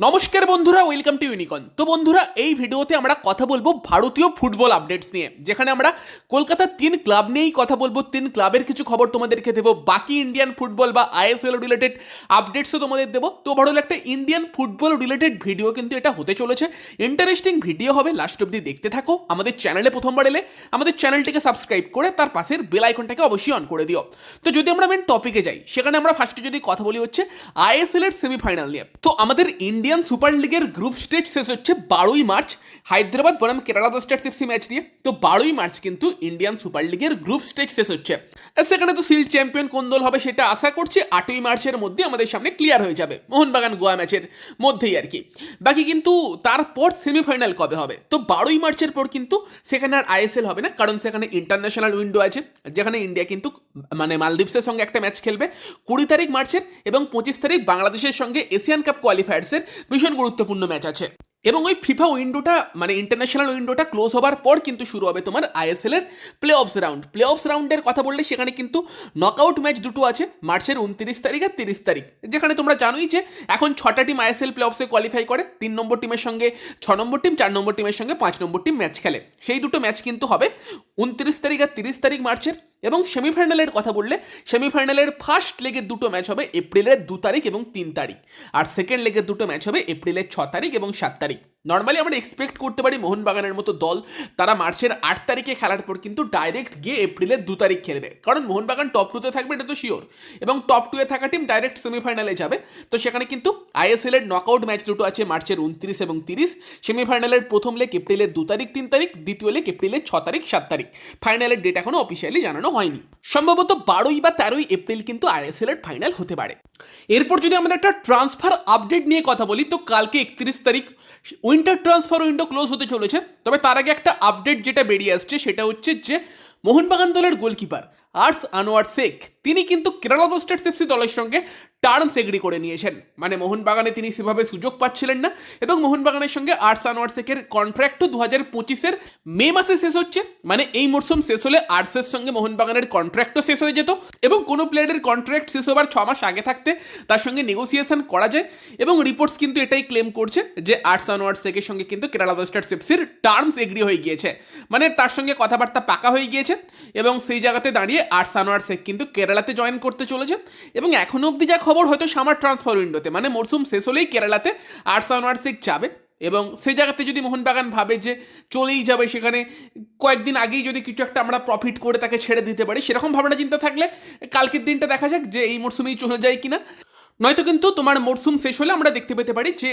নমস্কার বন্ধুরা welcome to ইউনিকন তো বন্ধুরা, এই ভিডিওতে আমরা কথা বলব ভারতীয় ফুটবল আপডেটস নিয়ে। যেখানে আমরা কলকাতার তিন ক্লাব নিয়েই কথা বলব। তিন ক্লাবের কিছু খবর তোমাদেরকে দেবো। বাকি ইন্ডিয়ান ফুটবল বা আইএসএল রিলেটেড আপডেটসও তোমাদের দেবো। তো বড় একটা ইন্ডিয়ান ফুটবল রিলেটেড ভিডিও কিন্তু এটা হতে চলেছে। ইন্টারেস্টিং ভিডিও হবে লাস্ট অব্দি দেখতে থাকো। আমাদের চ্যানেলে প্রথমবার এলে আমাদের চ্যানেলটিকে সাবস্ক্রাইব করে তার পাশের বেল আইকনটাকে অবশ্যই অন করে দিও। তো যদি আমরা মেন টপিকে যাই, সেখানে আমরা ফার্স্টে যদি কথা বলি হচ্ছে আইএসএল এর সেমিফাইনাল নিয়ে। তো আমাদের ইন্ডিয়ান সুপার লিগের গ্রুপ স্টেজ শেষ হচ্ছে বারোই মার্চ হায়দ্রাবাদ বনাম কেরালা ব্লাস্টার্স এফসি ম্যাচ দিয়ে তো বারোই মার্চ কিন্তু ইন্ডিয়ান সুপার লিগের গ্রুপ স্টেজ শেষ হচ্ছে সেখানে তো সিল চ্যাম্পিয়ন কোন দল হবে সেটা আশা করছি আটই মার্চের মধ্যে আমাদের সামনে ক্লিয়ার হয়ে যাবে মোহনবাগান গোয়া ম্যাচের মধ্যেই আর কি বাকি কিন্তু তারপর সেমিফাইনাল কবে হবে তো বারোই মার্চের পর কিন্তু সেখানে আর আইএসএল হবে না কারণ সেখানে ইন্টারন্যাশনাল উইন্ডো আছে যেখানে ইন্ডিয়া কিন্তু মানে মালদ্বীপসের সঙ্গে একটা ম্যাচ খেলবে কুড়ি তারিখ মার্চের এবং পঁচিশ তারিখ বাংলাদেশের সঙ্গে এশিয়ান কাপ কোয়ালিফায়ার্সের ভীষণ গুরুত্বপূর্ণ ম্যাচ আছে। এবং ওই ফিফা উইন্ডোটা মানে ইন্টারন্যাশনাল উইন্ডোটা ক্লোজ হবার পর কিন্তু শুরু হবে তোমার আইএসএল এর playoffs round playoffs রাউন্ডের কথা বললে সেখানে কিন্তু নকআউট ম্যাচ দুটো আছে, মার্চের উনত্রিশ তারিখ আর তিরিশ তারিখ। যেখানে তোমরা জানোই যে এখন ছটা টিম আইএসএল প্লে অফসে কোয়ালিফাই করে, তিন নম্বর টিমের সঙ্গে ছ নম্বর টিম চার নম্বর টিমের সঙ্গে পাঁচ নম্বর টিম ম্যাচ খেলে। সেই দুটো ম্যাচ কিন্তু হবে উনত্রিশ তারিখ আর তিরিশ তারিখ মার্চের এবং সেমিফাইনালের কথা বললে সেমিফাইনালের ফার্স্ট লেগের দুটো ম্যাচ হবে এপ্রিলের দু তারিখ এবং তিন তারিখ। আর সেকেন্ড লেগের দুটো ম্যাচ হবে এপ্রিলের ছ তারিখ এবং সাত তারিখ। নর্মালি আমরা এক্সপেক্ট করতে পারি মোহনবাগানের মতো দল তারা মার্চের আট তারিখে খেলার পর কিন্তু ডাইরেক্ট গিয়ে এপ্রিলের দু তারিখ খেলবে। কারণ মোহনবাগান টপ টুতে থাকবে, এটা তো শিওর এবং টপ টুয়ে থাকা টিম ডাইরেক্ট সেমিফাইনালে যাবে। তো সেখানে কিন্তু আইএসএল এর নকআউট ম্যাচ দুটো আছে মার্চের উনত্রিশ এবং তিরিশ। সেমিফাইনালের প্রথম লেগ এপ্রিলের দু তারিখ, তিন তারিখ, দ্বিতীয় লেগ এপ্রিলের ছ তারিখ, সাত তারিখ। ফাইনালের ডেট এখনও অফিসিয়ালি জানানো হয়নি। সম্ভবত বারোই বা তেরোই এপ্রিল কিন্তু আইএসএল এর ফাইনাল হতে পারে। এরপর যদি আমরা একটা ট্রান্সফার আপডেট নিয়ে কথা বলি, তো কালকে একত্রিশ তারিখ উইন্টার ট্রান্সফার উইন্ডো ক্লোজ হতে চলেছে, তবে তার আগে একটা আপডেট যেটা বেরিয়ে আসছে, সেটা হচ্ছে যে মোহনবাগান দলের গোলকিপার আর্টস আনোয়ার শেখ, তিনি কিন্তু কেরালা ব্লাস্টার্স এফসি দলের সঙ্গে টার্মস এগ্রি করে নিয়েছেন। মানে মোহনবাগানে তিনি সেভাবে সুযোগ পাচ্ছিলেন না এবং মোহনবাগানের সঙ্গে আর্টস আনোয়ার শেখের কন্ট্রাক্টও দু হাজার পঁচিশের মে মাসে শেষ হচ্ছে। মানে এই মরশুম শেষ হলে আর্টসের সঙ্গে মোহনবাগানের কন্ট্রাক্টও শেষ হয়ে যেত এবং কোনো প্লেয়ারের কন্ট্রাক্ট শেষ হবার ছ মাস আগে থাকতে তার সঙ্গে নেগোসিয়েশন করা যায় এবং রিপোর্টস কিন্তু এটাই ক্লেম করছে যে আর্টস আনোয়ার শেখের সঙ্গে কিন্তু কেরালা ব্লাস্টার্স এফসির টার্মস এগ্রি হয়ে গিয়েছে। মানে তার সঙ্গে কথাবার্তা পাকা হয়ে গিয়েছে এবং সেই জায়গাতে দাঁড়িয়ে আর্টস আনোয়ার শেখ কিন্তু কেরালাতে জয়েন করতে চলেছে। এবং এখনও অবধি যা খবর হয়তো সামার ট্রান্সফার উইন্ডোতে মানে মরশুম শেষ হলেই কেরালাতে আর্টস শেখ যাবে এবং সেই জায়গাতে যদি মোহনবাগান ভাবে যে চলেই যাবে সেখানে, কয়েকদিন আগেই যদি কিছু একটা আমরা প্রফিট করে তাকে ছেড়ে দিতে পারি, সেরকম ভাবনা চিন্তা থাকলে কালকের দিনটা দেখা যাক যে এই মরশুমেই চলে যায় কিনা। নয়তো কিন্তু তোমার মরশুম শেষ হলে আমরা দেখতে পেতে পারি যে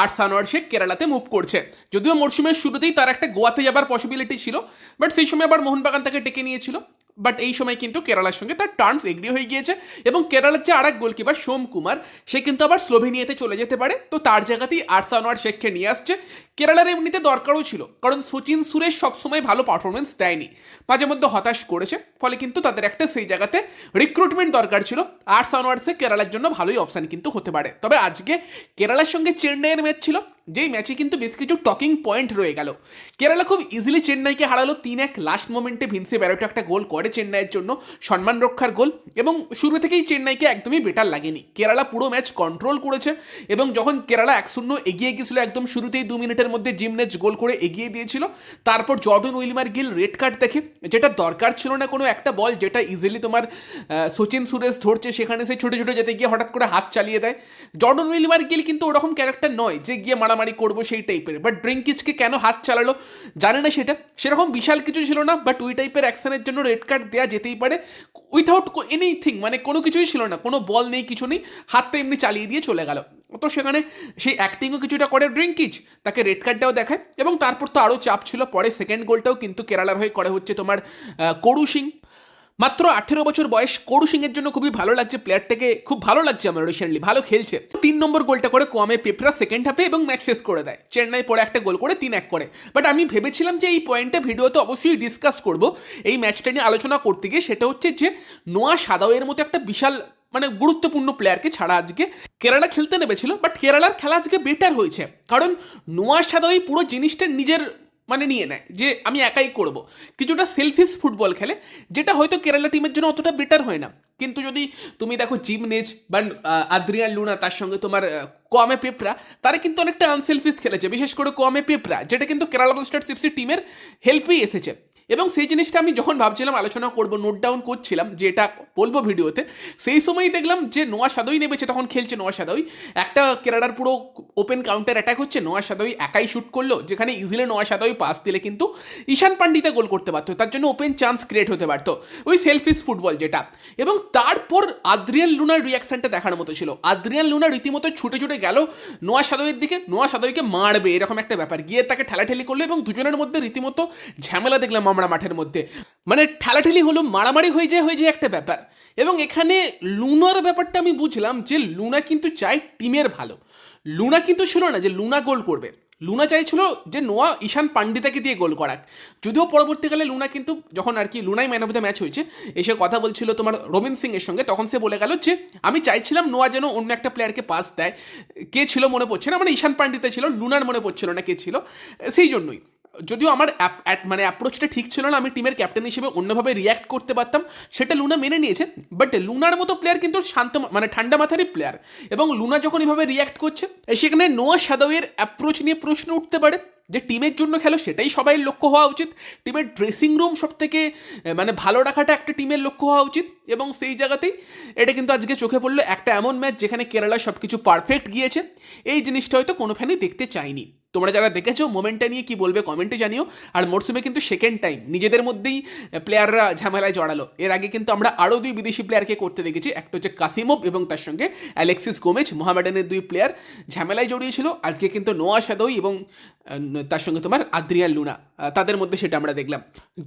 আর সানোয়ার শেখ কেরালাতে মুভ করছে। যদিও মরশুমের শুরুতেই তার একটা গোয়াতে যাবার পসিবিলিটি ছিল বাট সেই সময় আবার মোহনবাগান তাকে ডেকে নিয়েছিল। বাট এই সময় কিন্তু কেরালার সঙ্গে তার টার্মস এগ্রি হয়ে গিয়েছে এবং কেরালার যে আরেক গোলকিপার সোম কুমার, সে কিন্তু আবার স্লোভেনিয়াতে চলে যেতে পারে। তো তার জায়গাতেই আরসানোয়ার শেখকে নিয়ে আসছে। কেরালার এমনিতে দরকারও ছিল, কারণ সচিন সুরেশ সবসময় ভালো পারফরমেন্স দেয়নি। মাঝে মধ্যে হতাশ করেছে, ফলে কিন্তু তাদের একটা সেই জায়গাতে রিক্রুটমেন্ট দরকার ছিল। আরসানোয়ার শেখ কেরালার জন্য ভালোই অপশান কিন্তু হতে পারে। তবে আজকে কেরালার সঙ্গে চেন্নাইয়ের ম্যাচ ছিল। যেই ম্যাচে কিন্তু বেশ কিছু টকিং পয়েন্ট রয়ে গেল। কেরালা খুব ইজিলি চেন্নাইকে হারালো তিন এক লাস্ট মোমেন্টে ভিনসে ব্যারোটো একটা গোল করে চেন্নাইয়ের জন্য সম্মান রক্ষার গোল এবং শুরু থেকেই চেন্নাইকে একদমই বেটার লাগেনি। কেরালা পুরো ম্যাচ কন্ট্রোল করেছে এবং যখন কেরালা এক শূন্য এগিয়ে গিয়েছিল একদম শুরুতেই দু মিনিটের মধ্যে জিমনেজ গোল করে এগিয়ে দিয়েছিল, তারপর Jordan Wilmar Gill red card দেখে, যেটা দরকার ছিল না কোনো একটা বল, যেটা ইজিলি তোমার সচিন সুরেশ ধরছে, সেখানে সে ছোটো ছোটো যেতে গিয়ে হঠাৎ করে হাত চালিয়ে দেয়। জর্ডন উইলিমার গিল কিন্তু ওরকম ক্যারেক্টার নয়, যে গিয়ে মারামারি করব সেই টাইপের বাট ড্রিঙ্কিচকে কেন হাত চালালো? জানে না সেটা। সেরকম বিশাল কিছু ছিল না বাট ওই টাইপের অ্যাকশনের জন্য রেড কার্ড দেওয়া যেতেই পারে। উইথাউট এনিথিং মানে কোনো কিছুই ছিল না। কোনো বল নেই, কিছু নেই। হাতটা এমনি চালিয়ে দিয়ে চলে গেল। তো সেখানে সেই অ্যাক্টিংও কিছুটা করে ড্রিঙ্কিচ তাকে রেড কার্ডটাও দেখায়। এবং তারপর তো আরও চাপ ছিল। পরে সেকেন্ড গোলটাও কিন্তু কেরালার হয়ে করে হচ্ছে তোমার করু সিং। মাত্র আঠেরো বছর বয়স করু সিং এর জন্য খুবই ভালো লাগছে। প্লেয়ারটাকে খুব ভালো লাগছে আমার রিসেন্টলি ভালো খেলছে। তিন নম্বর গোলটা করে কমে পেপরা সেকেন্ড হাফে এবং ম্যাচ শেষ করে দেয়। চেন্নাই পরে একটা গোল করে তিন এক করে। বাট আমি ভেবেছিলাম যে এই পয়েন্টটা ভিডিওতে অবশ্যই ডিসকাস করব। এই ম্যাচটা নিয়ে আলোচনা করতে গিয়ে সেটা হচ্ছে যে নোয়া সাদাওয়ের মতো একটা বিশাল মানে গুরুত্বপূর্ণ প্লেয়ারকে ছাড়া আজকে কেরালা খেলতে নেমেছিল। বাট কেরালার খেলা আজকে বেটার হয়েছে। কারণ নোয়া সাদাওয়ি পুরো জিনিসটা নিজের মানে নিয়ে নেয়, যে আমি একাই করব। কিছুটা সেলফিস ফুটবল খেলে, যেটা হয়তো কেরালা টিমের জন্য অতটা বেটার হয় না। কিন্তু যদি তুমি দেখো জিমনেজ বা আদ্রিয়ান লুনা, তার সঙ্গে তোমার কোয়ামে পেপরা, তারা কিন্তু অনেকটা আনসেলফিস খেলেছে। বিশেষ করে কোয়ামে পেপরা, যেটা কিন্তু কেরালা ব্লাস্টার্স এফসি টিমের হেল্পেই এসেছে। এবং সেই জিনিসটা আমি যখন ভাবছিলাম, আলোচনা করব নোট ডাউন করছিলাম যে এটা বলব ভিডিওতে, সেই সময়ই দেখলাম যে নোয়া সাদই নেমেছে, তখন খেলছে নোয়া সাদই। একটা কেরালার পুরো ওপেন কাউন্টার অ্যাটাক হচ্ছে, নোয়া সাদই একাই শুট করল, যেখানে ইজিলি নোয়া সাদই পাস দিলে কিন্তু ঈশান পান্ডিতে গোল করতে পারতো, তার জন্য ওপেন চান্স ক্রিয়েট হতে পারতো, ওই সেলফিস ফুটবল যেটা। এবং তারপর আদ্রিয়ান লুনার রিয়াকশনটা দেখার মতো ছিল। আদ্রিয়ান লুনা রীতিমতো ছুটে ছুটে গেল নোয়া সাদইয়ের দিকে, নোয়া সাদইকে মারবে, এরকম একটা ব্যাপার। গিয়ে তাকে ঠেলাঠেলি করল এবং দুজনের মধ্যে রীতিমতো ঝামেলা দেখলাম আমরা। মাঠের মধ্যে। মানে ঠেলাঠেলি হলো, মারামারি হয়ে যায় হয়ে যায় একটা ব্যাপার। এবং এখানে লুনার ব্যাপারটা আমি বুঝলাম যে লুনা কিন্তু চায় টিমের ভালো। লুনা কিন্তু ছিল না যে লুনা গোল করবে। লুনা চাইছিল যে নোয়া ঈশান পান্ডিতাকে দিয়ে গোল করাক। যদিও পরবর্তীকালে লুনা কিন্তু যখন আর কি লুনাই ম্যান অফ দ্য ম্যাচ হয়েছে, এসে কথা বলছিল তোমার রবীন সিং এর সঙ্গে, তখন সে বলে গেল যে, আমি চাইছিলাম নোয়া যেন অন্য একটা প্লেয়ারকে পাস দেয়। কে ছিল মনে পড়ছে না? মানে ঈশান পান্ডিতা ছিল, লুনার মনে পড়ছিল না কে ছিল। সেই জন্যই। যদিও আমার মানে অ্যাপ্রোচটা ঠিক ছিল না, আমি টিমের ক্যাপ্টেন হিসেবে অন্যভাবে রিয়াক্ট করতে পারতাম, সেটা লুনা মেনে নিয়েছে বাট লুনার মতো প্লেয়ার কিন্তু শান্ত মানে ঠান্ডা মাথারই প্লেয়ার এবং লুনা যখন এভাবে রিয়াক্ট করছে সেখানে নোয়া সাদাওয়ের অ্যাপ্রোচ নিয়ে প্রশ্ন উঠতে পারে, যে টিমের জন্য খেলো, সেটাই সবাই লক্ষ্য হওয়া উচিত। টিমের ড্রেসিং রুম সব থেকে মানে ভালো রাখাটা একটা টিমের লক্ষ্য হওয়া উচিত। এবং সেই জায়গাতেই এটা কিন্তু আজকে চোখে পড়ল একটা এমন ম্যাচ যেখানে কেরালা সব কিছু পারফেক্ট গিয়েছে। এই জিনিসটা হয়তো কোনো ফ্যানই দেখতে চায়নি। তোমরা যারা দেখেছ, মোমেন্টটা নিয়ে কি বলবে কমেন্টে জানিও। আর মরসুমে কিন্তু সেকেন্ড টাইম নিজেদের মধ্যেই প্লেয়াররা ঝামেলায় জড়ালো। এর আগে কিন্তু আমরা আরও দুই বিদেশি প্লেয়ারকে করতে দেখেছি, একটা হচ্ছে কাসিমভ এবং তার সঙ্গে অ্যালেক্সিস গোমেজ মোহামেডানের দুই প্লেয়ার ঝামেলায় জড়িয়েছিল। আজকে কিন্তু নোয়া সাদই এবং তার সঙ্গে তোমার আদ্রিয়ান লুনা তাদের মধ্যে সেটা আমরা দেখলাম।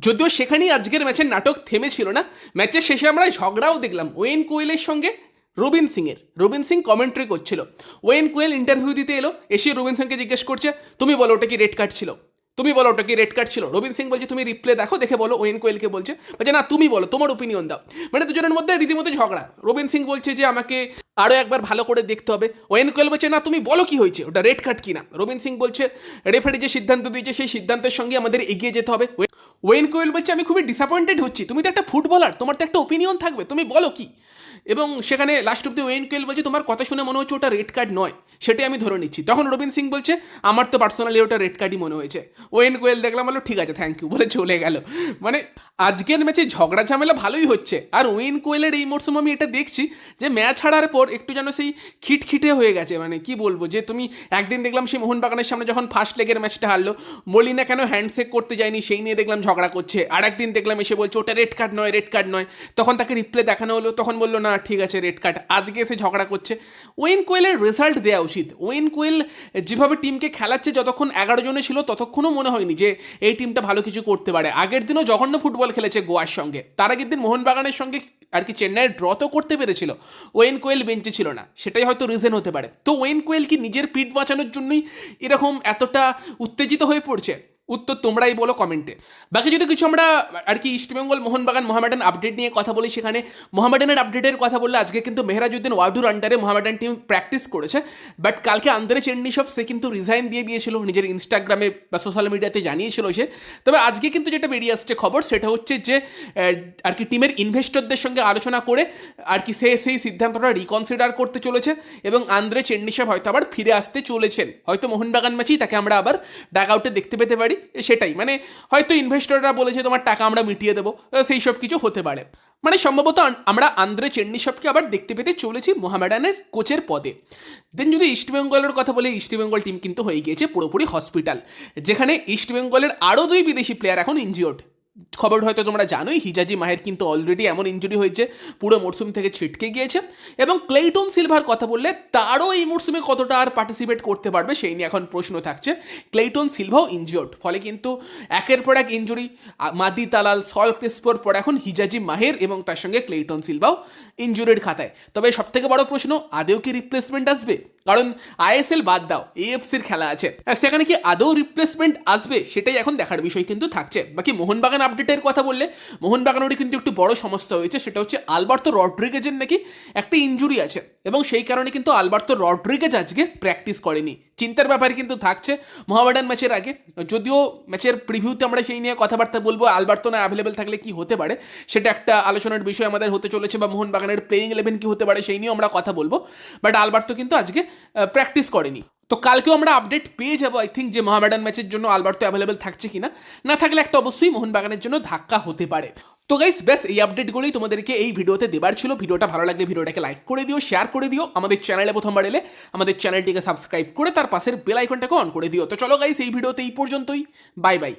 যদিও সেখানেই আজকের ম্যাচের নাটক থেমেছিল না ম্যাচের শেষে আমরা ঝগড়াও দেখলাম। ওয়েন কোয়েলের সঙ্গে রবিন সিংয়ের। রবিন সিং কমেন্ট্রি করছিল। ওয়েন কোয়েল ইন্টারভিউ দিতে এলো, এসে রবিন সিংকে জিজ্ঞেস করছে, তুমি বলো ওটা কি রেড কার্ড ছিল? তুমি বলো ওটা কি রেড কার্ড ছিল? রবিন সিং বলছে, তুমি রিপ্লে দেখো, দেখে বলো। ওয়েন কোয়েলকে বলছে বলছে, না, তুমি বলো, তোমার ওপিনিয়ন দাও। মানে দুজনের মধ্যে রীতিমতো ঝগড়া। রবিন সিং বলছে যে, আমাকে আরও একবার ভালো করে দেখতে হবে। ওয়েন কোয়েল বলছে, না, তুমি বলো কি হয়েছে? ওটা রেড কার্ড কিনা? রবিন সিং বলছে, রেফারি যে সিদ্ধান্ত দিয়েছে, সেই সিদ্ধান্তের সঙ্গে আমাদের এগিয়ে যেতে হবে। ওয়েন কোয়েল বলছে, আমি খুবই ডিসঅ্যাপয়েন্টেড হচ্ছি। তুমি তো একটা ফুটবলার, তোমার তো একটা ওপিনিয়ন থাকবে। তুমি বলো কি? এবং সেখানে লাস্ট অব্দি ওয়েন কোয়েল বলছে, তোমার কথা শুনে মনে হচ্ছে ওটা রেড কার্ড নয়। সেটাই আমি ধরে নিচ্ছি। তখন রবিন সিং বলছে, আমার তো পার্সোনালি ওটা রেড কার্ডই মনে হয়েছে। ওয়েন কোয়েল দেখলাম বলো ঠিক আছে থ্যাংক ইউ বলে চলে গেল। মানে আজকের ম্যাচে ঝগড়া ঝামেলা ভালোই হচ্ছে। আর ওয়েন কোয়েলের এই মরশুম আমি এটা দেখছি যে ম্যাচ হারার পর একটু যেন সেই খিটখিটে হয়ে গেছে। মানে কি বলব যে তুমি একদিন দেখলাম সেই মোহনবাগানের সামনে যখন ফার্স্ট লেগের ম্যাচটা হারলো, মলিনা কেন হ্যান্ডশেক করতে যায়নি সেই নিয়ে দেখলাম ঝগড়া করছে। আর একদিন দেখলাম এসে বলছে, ওটা রেড কার্ড নয় রেড কার্ড নয়। তখন তাকে রিপ্লে দেখানো হলো, তখন বলল, না ঠিক আছে রেড কার্ড আজকে এসে ঝগড়া করছে। ওয়েন কোয়েলের রেজাল্ট দেওয়া উচিত। ওয়েন কোয়েল যেভাবে টিমকে খেলাচ্ছে, যতক্ষণ এগারো জনে ছিল, ততক্ষণও মনে হয়নি যে এই টিমটা ভালো কিছু করতে পারে। আগের দিনও জঘন্য ফুটবল খেলেছে গোয়ার সঙ্গে। তার আগের দিন মোহনবাগানের সঙ্গে আর কি চেন্নাইয়ের ড্র তো করতে পেরেছিল। ওয়েন কোয়েল বেঞ্চে ছিল না। সেটাই হয়তো রিজন হতে পারে। তো ওয়েন কোয়েল কি নিজের পিঠ বাঁচানোর জন্যই এরকম এতটা উত্তেজিত হয়ে পড়ছে? উত্তর তোমরাই বলো কমেন্টে বাকি যদি কিছু আমরা আর কি ইস্টবেঙ্গল মোহনবাগান মোহামেডান আপডেট নিয়ে কথা বলি সেখানে মোহামেডানের আপডেটের কথা বললে আজকে কিন্তু মেহরাজউদ্দিন ওয়াদুর আন্ডারে মোহামেডান টিম প্র্যাকটিস করেছে। বাট কালকে আন্দ্রে চেন্নিসব সে কিন্তু রিজাইন দিয়ে দিয়েছিল, নিজের ইনস্টাগ্রামে বা সোশ্যাল মিডিয়াতে জানিয়েছিল সে। তবে আজকে কিন্তু যেটা বেরিয়ে আসছে খবর, সেটা হচ্ছে যে আর কি টিমের ইনভেস্টরদের সঙ্গে আলোচনা করে, আর কি সে, সেই সিদ্ধান্তটা রিকনসিডার করতে চলেছে এবং আন্দ্রে চেন্নিসব হয়তো আবার ফিরে আসতে চলেছেন। হয়তো মোহনবাগান ম্যাচেই তাকে আমরা আবার ডাক আউটে দেখতে পেতে পারি। সেটাই। মানে হয়তো ইনভেস্টররা বলেছে, তোমার টাকা আমরা মিটিয়ে দেবো। সেই সব কিছু হতে পারে। মানে সম্ভবত আমরা আন্দ্রে চেন্নিসবকে আবার দেখতে পেতে চলেছি মোহামেডানের কোচের পদে। দেন যদি ইস্টবেঙ্গলের কথা বলে ইস্টবেঙ্গল টিম কিন্তু হয়ে গিয়েছে পুরোপুরি হসপিটাল যেখানে ইস্টবেঙ্গলের আরও দুই বিদেশি প্লেয়ার এখন ইনজিওর্ড খবর হয়তো তোমরা জানোই, হিজাজি মাহের কিন্তু অলরেডি এমন ইঞ্জুরি হয়েছে, পুরো মরশুম থেকে ছিটকে গিয়েছে এবং ক্লেইটন সিলভার কথা বললে তারও এই মরশুমে কতটা আর পার্টিসিপেট করতে পারবে সেই নিয়ে এখন প্রশ্ন থাকছে। ক্লেইটন সিলভাও ইনজিওর্ড ফলে কিন্তু একের পর এক ইঞ্জুরি মাদি তালাল সল ক্রিস্পোর পর এখন হিজাজি মাহের এবং তার সঙ্গে ক্লেইটন সিলভাও ইঞ্জুরির খাতায়। তবে সবথেকে বড় প্রশ্ন, আদেও কি রিপ্লেসমেন্ট আসবে? কারণ আইএসএল বাদ দাও, এএফসির খেলা আছে। সেখানে কি আদৌ রিপ্লেসমেন্ট আসবে সেটাই এখন দেখার বিষয় কিন্তু থাকছে। বাকি মোহনবাগান আপডেটের কথা বললে মোহনবাগানেরই কিন্তু একটু বড় সমস্যা হয়েছে, সেটা হচ্ছে আলবার্তো রড্রিগেজের নাকি একটা ইঞ্জুরি আছে। এবং সেই কারণে কিন্তু আলবার্তো রড্রিগেজ আজকে প্র্যাকটিস করেনি। চিন্তার ব্যাপারে কিন্তু থাকছে। মোহামেডান ম্যাচের আগে, যদিও ম্যাচের প্রিভিউতে আমরা সেই নিয়ে কথাবার্তা বলব, আলবার্তো না অ্যাভেলেবেল থাকলে কি হতে পারে, সেটা একটা আলোচনার বিষয় আমাদের হতে চলেছে বা মোহনবাগানের প্লেইং ইলেভেন কি হতে পারে সেই নিয়েও আমরা কথা বলব। বাট আলবার্তো কিন্তু আজকে প্র্যাকটিস করেনি। তো কালকেও আমরা আপডেট পেয়ে যাব আই থিঙ্ক যে মহামেডান ম্যাচের জন্য আলবার্তো অ্যাভেলেবেল থাকছে কিনা। না থাকলে একটা অবশ্যই মোহনবাগানের জন্য ধাক্কা হতে পারে। তো গাইস ব্যাস, এই আপডেটগুলোই তোমাদেরকে এই ভিডিওতে দেবার ছিল। ভিডিওটা ভালো লাগলে ভিডিওটাকে লাইক করে দিও শেয়ার করে দিও, আমাদের চ্যানেলে প্রথমবার এলে আমাদের চ্যানেলটিকে সাবস্ক্রাইব করে তার পাশের বেল আইকনটাকে অন করে দিও। তো চলো গাইস এই ভিডিওতে এই পর্যন্তই। Bye bye